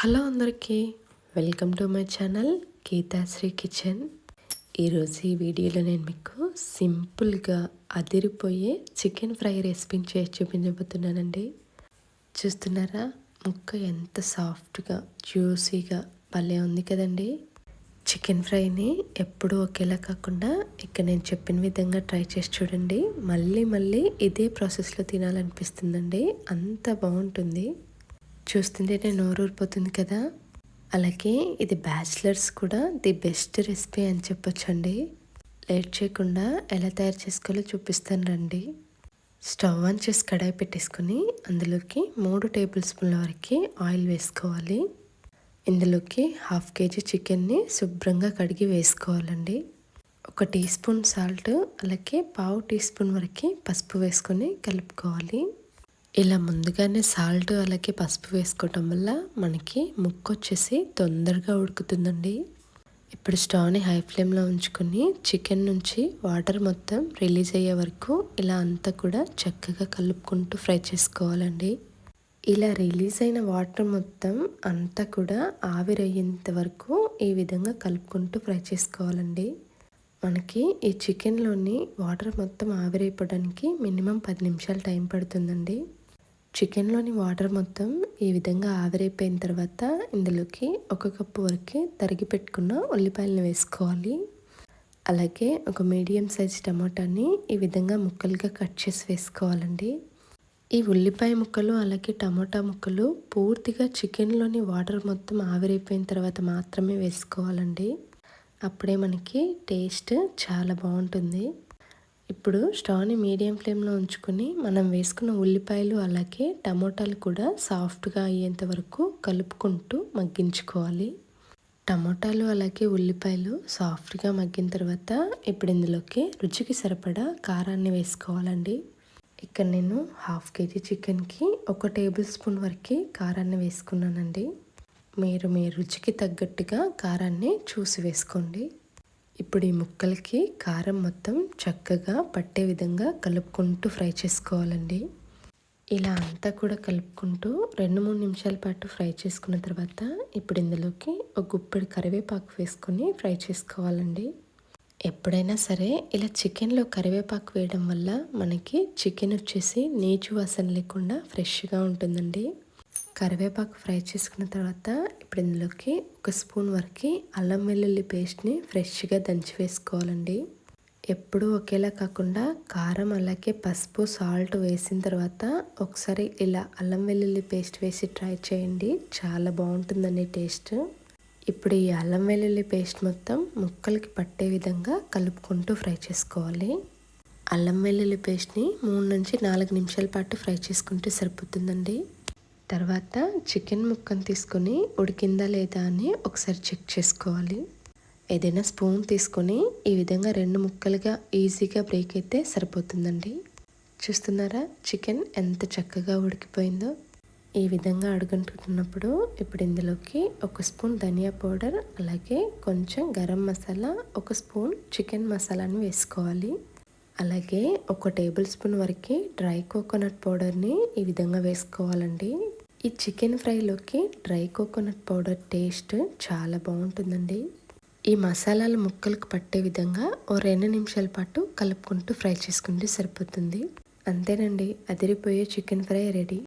Hello అందరికీ welcome to my channel Geethasri kitchen. ఈరోజు ఈ వీడియోలో నేను మీకు సింపుల్గా అదిరిపోయే చికెన్ ఫ్రై రెసిపీని చేసి చూపించబోతున్నానండి. చూస్తున్నారా? ముక్క ఎంత సాఫ్ట్గా జ్యూసీగా భలే ఉంది కదండి. చికెన్ ఫ్రైని ఎప్పుడూ ఒకేలా కాకుండా ఇక్కడ నేను చెప్పిన విధంగా ట్రై చేసి చూడండి. మళ్ళీ మళ్ళీ ఇదే ప్రాసెస్లో తినాలనిపిస్తుందండి. అంత బాగుంటుంది. చూస్తుంటేనే నోరూరిపోతుంది కదా. అలాగే ఇది బ్యాచిలర్స్ కూడా ది బెస్ట్ రెసిపీ అని చెప్పొచ్చండి. లేట్ చేయకుండా ఎలా తయారు చేసుకోవాలో చూపిస్తాను రండి. స్టవ్ ఆన్ చేసి కడాయి పెట్టేసుకొని అందులోకి మూడు టేబుల్ స్పూన్ల వరకు ఆయిల్ వేసుకోవాలి. ఇందులోకి హాఫ్ కేజీ చికెన్ని శుభ్రంగా కడిగి వేసుకోవాలండి. ఒక టీ స్పూన్ సాల్ట్ అలాగే పావు టీ స్పూన్ వరకు పసుపు వేసుకొని కలుపుకోవాలి. ఇలా ముందుగానే సాల్ట్ అలాగే పసుపు వేసుకోవటం వల్ల మనకి ముక్క వచ్చేసి తొందరగా ఉడుకుతుందండి. ఇప్పుడు స్టవ్ని హై ఫ్లేమ్లో ఉంచుకొని చికెన్ నుంచి వాటర్ మొత్తం రిలీజ్ అయ్యే వరకు ఇలా అంతా కూడా చక్కగా కలుపుకుంటూ ఫ్రై చేసుకోవాలండి. ఇలా రిలీజ్ అయిన వాటర్ మొత్తం అంతా కూడా ఆవిరయ్యేంత వరకు ఈ విధంగా కలుపుకుంటూ ఫ్రై చేసుకోవాలండి. మనకి ఈ చికెన్లోని వాటర్ మొత్తం ఆవిరైపోవడానికి మినిమం పది నిమిషాలు టైం పడుతుందండి. చికెన్లోని వాటర్ మొత్తం ఈ విధంగా ఆవిరైపోయిన తర్వాత ఇందులోకి ఒక కప్పు వరకు తరిగి పెట్టుకున్న ఉల్లిపాయలను వేసుకోవాలి. అలాగే ఒక మీడియం సైజ్ టమాటాని ఈ విధంగా ముక్కలుగా కట్ చేసి వేసుకోవాలండి. ఈ ఉల్లిపాయ ముక్కలు అలాగే టమాటా ముక్కలు పూర్తిగా చికెన్లోని వాటర్ మొత్తం ఆవిరైపోయిన తర్వాత మాత్రమే వేసుకోవాలండి. అప్పుడే మనకి టేస్ట్ చాలా బాగుంటుంది. ఇప్పుడు స్టవ్ని మీడియం ఫ్లేమ్లో ఉంచుకొని మనం వేసుకున్న ఉల్లిపాయలు అలాగే టమోటాలు కూడా సాఫ్ట్గా అయ్యేంత వరకు కలుపుకుంటూ మగ్గించుకోవాలి. టమోటాలు అలాగే ఉల్లిపాయలు సాఫ్ట్గా మగ్గిన తర్వాత ఇప్పుడు ఇందులోకి రుచికి సరిపడా కారాన్ని వేసుకోవాలండి. ఇక్కడ నేను హాఫ్ కేజీ చికెన్కి ఒక టేబుల్ స్పూన్ వరకు కారాన్ని వేసుకున్నానండి. మీరు మీ రుచికి తగ్గట్టుగా కారాన్ని చూసి వేసుకోండి. ఇప్పుడు ఈ ముక్కలకి కారం మొత్తం చక్కగా పట్టే విధంగా కలుపుకుంటూ ఫ్రై చేసుకోవాలండి. ఇలా అంతా కూడా కలుపుకుంటూ రెండు మూడు నిమిషాల పాటు ఫ్రై చేసుకున్న తర్వాత ఇప్పుడు ఇందులోకి ఒక గుప్పెడు కరివేపాకు వేసుకొని ఫ్రై చేసుకోవాలండి. ఎప్పుడైనా సరే ఇలా చికెన్లో కరివేపాకు వేయడం వల్ల మనకి చికెన్ వచ్చేసి నీచు వాసన లేకుండా ఫ్రెష్గా ఉంటుందండి. కరివేపాకు ఫ్రై చేసుకున్న తర్వాత ఇప్పుడు ఇందులోకి ఒక స్పూన్ వరకు అల్లం వెల్లుల్లి పేస్ట్ని ఫ్రెష్గా దంచి వేసుకోవాలండి. ఎప్పుడూ ఒకేలా కాకుండా కారం అలాగే పసుపు సాల్ట్ వేసిన తర్వాత ఒకసారి ఇలా అల్లం వెల్లుల్లి పేస్ట్ వేసి ట్రై చేయండి. చాలా బాగుంటుందండి టేస్ట్. ఇప్పుడు ఈ అల్లం వెల్లుల్లి పేస్ట్ మొత్తం ముక్కలకి పట్టే విధంగా కలుపుకుంటూ ఫ్రై చేసుకోవాలి. అల్లం వెల్లుల్లి పేస్ట్ని మూడు నుంచి నాలుగు నిమిషాల పాటు ఫ్రై చేసుకుంటే సరిపోతుందండి. తర్వాత చికెన్ ముక్కను తీసుకొని ఉడికిందా లేదా అని ఒకసారి చెక్ చేసుకోవాలి. ఏదైనా స్పూన్ తీసుకొని ఈ విధంగా రెండు ముక్కలుగా ఈజీగా బ్రేక్ అయితే సరిపోతుందండి. చూస్తున్నారా చికెన్ ఎంత చక్కగా ఉడికిపోయిందో? ఈ విధంగా అడుగుంటున్నప్పుడు ఇప్పుడు ఇందులోకి ఒక స్పూన్ ధనియా పౌడర్ అలాగే కొంచెం గరం మసాలా ఒక స్పూన్ చికెన్ మసాలాని వేసుకోవాలి. అలాగే ఒక టేబుల్ స్పూన్ వరకు డ్రై కోకోనట్ పౌడర్ని ఈ విధంగా వేసుకోవాలండి. ఈ చికెన్ ఫ్రైలోకి డ్రై కోకోనట్ పౌడర్ టేస్ట్ చాలా బాగుంటుందండి. ఈ మసాలాలు ముక్కలకు పట్టే విధంగా ఓ రెండు నిమిషాల పాటు కలుపుకుంటూ ఫ్రై చేసుకుంటే సరిపోతుంది. అంతేనండి అదిరిపోయే చికెన్ ఫ్రై రెడీ.